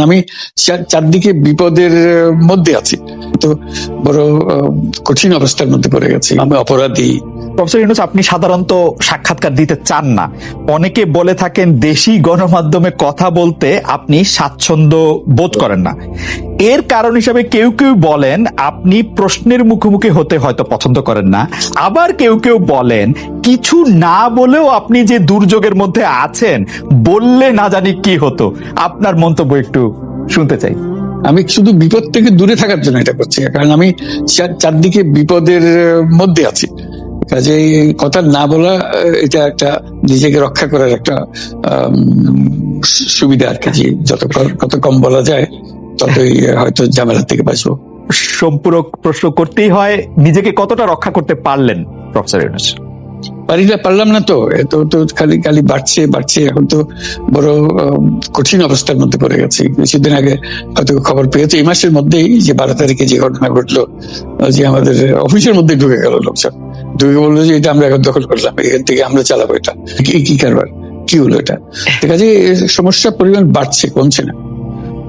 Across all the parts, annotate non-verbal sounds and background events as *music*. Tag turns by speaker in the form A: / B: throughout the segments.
A: আমি চারদিকে বিপদের মধ্যে আছি। তো বড় কঠিন অবস্থার মধ্যে পড়ে গেছি। আমি অপরাধী।
B: প্রফেসর ইউনুস আপনি সাধারণত সাক্ষাৎকার দিতে চান না। অনেকে বলে থাকেন দেশি গণমাধ্যমে কথা বলতে আপনি স্বাচ্ছন্দ্য বোধ করেন না। এর কারণ হিসাবে কেউ কেউ বলেন আপনি প্রশ্নের মুখোমুখি হতে হয়তো পছন্দ করেন না। আবার কেউ কেউ বলেন কিছু না বলেও আপনি যে দুর্যোগের মধ্যে আছেন বললে না জানি কি হতো। আপনার মন্তব্য একটু শুনতে চাই।
A: আমি শুধু বিপদ থেকে দূরে থাকার জন্য এটা করছি কারণ আমি চারদিকে বিপদের মধ্যে আছি। কাজে কথা না বলা এটা একটা নিজেকে রক্ষা করার একটা সুবিধা আর কি যত কত কম বলা যায় ততই হয়তো ঝামেলা থেকে বাঁচবো।
B: সম্পূরক প্রশ্ন করতেই হয় নিজেকে কতটা রক্ষা করতে পারলেন প্রফেসর ইউনুস?
A: না পারলাম না তো এত তো খালি খালি বাড়ছে বাড়ছে এখন তো বড় কঠিন অবস্থার মধ্যে পড়ে গেছি। কিছুদিন আগে হয়তো খবর পেয়েছে এই মাসের মধ্যেই যে বারো তারিখে যে ঘটনা ঘটলো যে আমাদের অফিসের মধ্যে ঢুকে গেল লোকজন। ঢুকে বলল যে এটা আমরা এখন দখল করলাম এখান থেকে আমরা চালাবো এটা। কি কি কারবার? কি হলো এটা? *laughs* ঠিক আছে সমস্যার পরিমাণ বাড়ছে কমছে না।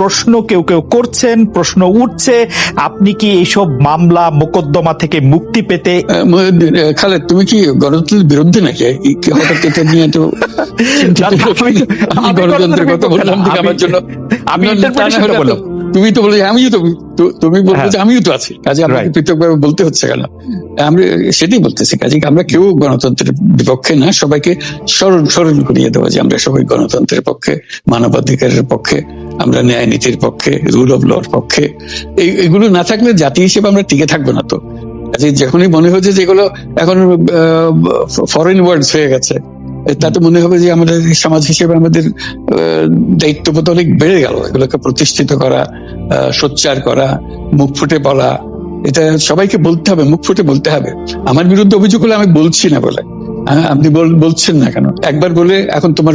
B: প্রশ্ন কেউ কেউ করছেন প্রশ্ন উঠছে। আপনি কি এইসব মামলা মোকদ্দমা থেকে মুক্তি পেতে
A: খালেদ তুমি কি গণতন্ত্রের বিরুদ্ধে নাকি? হঠাৎ এটা নিয়ে তো?
B: আমি-
A: আমি
B: আমি
A: গণতন্ত্রের কথা বললাম। আমার জন্য
B: আমি।
A: তুমি তো বলে আমিও তো তুমি বলছো
B: হ্যাঁ।
A: যে আমিও তো আছি। কাজে আমাকে পৃথকভাবে বলতে হচ্ছে কেন? আমরা সেটাই বলতেছি। কাজে আমরা কেউ গণতন্ত্রের বিপক্ষে না সবাইকে স্মরণ স্মরণ করিয়ে দেবো যে আমরা সবাই গণতন্ত্রের পক্ষে মানবাধিকারের পক্ষে আমরা ন্যায় নীতির পক্ষে রুল অফ লর পক্ষে এই- এগুলো না থাকলে জাতি হিসেবে আমরা টিকে থাকব না তো। যখনই মনে হচ্ছে যেগুলো এখন ফরেন ওয়ার্ডস হয়ে গেছে তাতে মনে হবে যে আমাদের সমাজ হিসেবে আমাদের দায়িত্ববোধ অনেক বেড়ে গেল। এগুলোকে প্রতিষ্ঠিত করা সোচ্চার করা মুখ ফুটে বলা এটা সবাইকে বলতে হবে মুখ ফুটে বলতে হবে। আমার বিরুদ্ধে অভিযোগ হলে আমি বলছি না বলে। হ্যাঁ, আপনি বল- বলছেন না কেন? একবার বলে এখন তোমার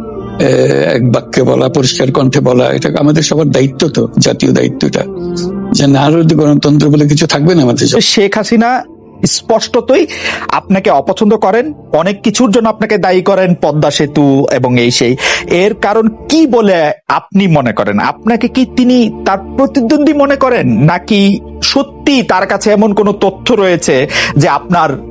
A: এক বাক্যে বলা, পরিষ্কার কণ্ঠে বলা, এটা আমাদের সবার দায়িত্ব তো, জাতীয় দায়িত্বটা যে না হলে গণতন্ত্র বলে কিছু থাকবে না আমাদের
B: শেখ হাসিনা স্পষ্টতই আপনাকে অপছন্দ করেন, অনেক কিছুর জন্য আপনাকে দায়ী করেন পদ্মা সেতু এবং এই সেই। এর কারণ কি বলে আপনি মনে করেন? আপনাকে কি তিনি তার প্রতিদ্বন্দ্বী মনে করেন? নাকি সত্যি তার কাছে এমন কোনো তথ্য রয়েছে যে আপনার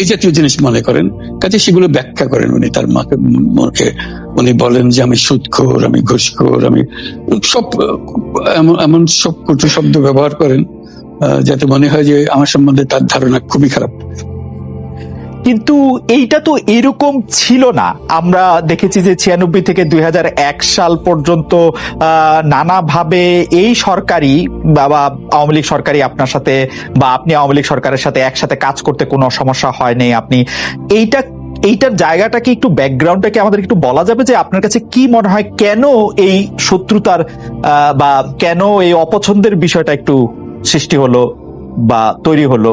A: এই জাতীয় জিনিস মনে করেন। কাজে সেগুলো ব্যাখ্যা করেন উনি তার মাকে, মনকে। উনি বলেন যে, আমি সুদখোর আমি ঘুষখোর, আমি সব, এমন এমন সব কটু শব্দ ব্যবহার করেন যাতে মনে হয় যে আমার সম্বন্ধে তার ধারণা খুবই খারাপ।
B: কিন্তু এইটা তো এরকম ছিল না। আমরা দেখেছি যে ছিয়ানব্বই থেকে দুই হাজার এক সাল পর্যন্ত নানাভাবে এই সরকারি বা আওয়ামী লীগ সরকারি আপনার সাথে বা আপনি আওয়ামী লীগ সরকারের সাথে একসাথে কাজ করতে কোনো সমস্যা হয়নি আপনি। এইটা, এইটার জায়গাটাকে একটু ব্যাকগ্রাউন্ডটাকে আমাদের একটু বলা যাবে যে আপনার কাছে কি মনে হয় কেন এই শত্রুতার বা কেন এই অপছন্দের বিষয়টা একটু সৃষ্টি হলো বা তৈরি হলো?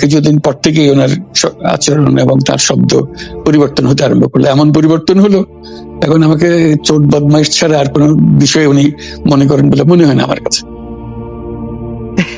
A: কিছুদিন পর থেকেই ওনার আচরণ এবং তার শব্দ পরিবর্তন হতে আরম্ভ করল। এমন পরিবর্তন হলো, এখন আমাকে চোট, বদমাইশ ছাড়া আর কোনো বিষয় উনি মনে করেন বলে মনে হয় না আমার কাছে।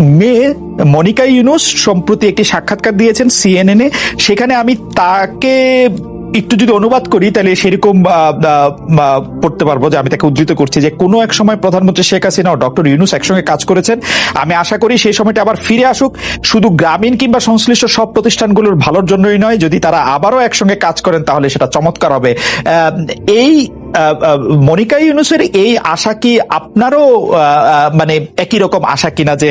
B: মেয়ে মনিকা ইউনুস সম্প্রতি একটি সাক্ষাৎকার দিয়েছেন সিএনএন সেখানে আমি তাকে একটু যদি অনুবাদ করি, তাহলে সেরকম পড়তে পারব যে আমি তাকে উদ্ধৃত করছি যে কোনো এক সময় প্রধানমন্ত্রী শেখ হাসিনা ও ডক্টর ইউনুস একসঙ্গে কাজ করেছেন। আমি আশা করি সেই সময়টা আবার ফিরে আসুক। শুধু গ্রামীণ কিংবা সংশ্লিষ্ট সব প্রতিষ্ঠানগুলোর ভালোর জন্যই নয়, যদি তারা আবারও একসঙ্গে কাজ করেন, তাহলে সেটা চমৎকার হবে। এই মনিকা ইউনুসের এই আশা কি আপনারও মানে একই রকম আশা কিনা যে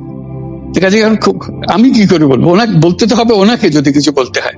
A: ঠিক আমি কি করে বলব? ওনাকে বলতে তো হবে ওনাকে যদি কিছু বলতে হয়।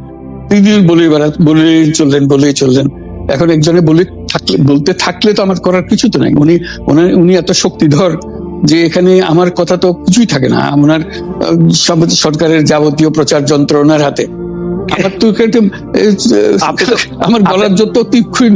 A: তিনি বলে বেড়া চললেন বলেই চললেন। এখন একজনে বলে থাকলে বলতে থাকলে তো আমার করার কিছু তো নাই। উনি উনি এত শক্তিধর যে এখানে আমার কথা তো কিছুই থাকে না। ওনার সরকারের যাবতীয় প্রচার যন্ত্র ওনার হাতে। আমার তো আমার গলার যত তীক্ষ্ণ।